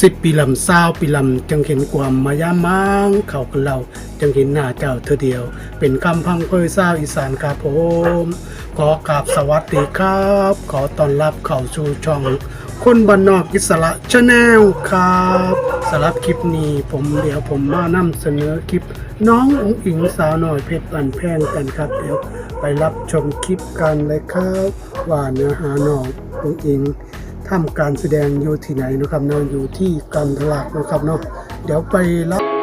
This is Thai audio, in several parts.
สิบปีลำเศร้าปีลำจังเห็นความมายามังเขากันเราจังเห็นหน้าเจ้าเธอเดียว เป็นคำพังเพยเศร้าอีสานครับผมขอกราบสวัสดีครับ ขอต้อนรับเข้าสู่ช่อง คนบ้านนอกอิสระชาแนลครับสำหรับคลิปนี้ผมเดี๋ยวผมมานำเสนอคลิป น้องอุ๋งอิงสาวหน่อยเพชรบันแพงกันครับ เดี๋ยวไปรับชมคลิปกันเลยครับ ว่าเนื้อหาน้องอุ๋งอิง ทำการแสดงอยู่ที่ไหนนะครับเนาะอยู่ที่กันทลักนะครับเนาะเดี๋ยวไปรับ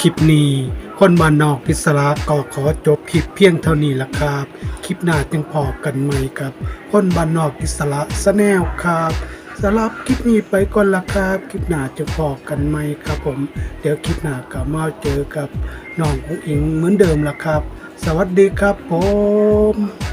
คลิปนี้ คนบ้านนอกพิศราก็ขอจบคลิปเพียงเท่านี้ละครับ คลิปหน้าจึงพอกันใหม่ครับ คนบ้านนอกพิศราสแนลครับสำหรับคลิปนี้ไปก่อนละครับ คลิปหน้าจะพอกันไหมครับผม เดี๋ยวคลิปหน้าก็มาเจอกับน้องอุ้งอิงเหมือนเดิมละครับ สวัสดีครับผม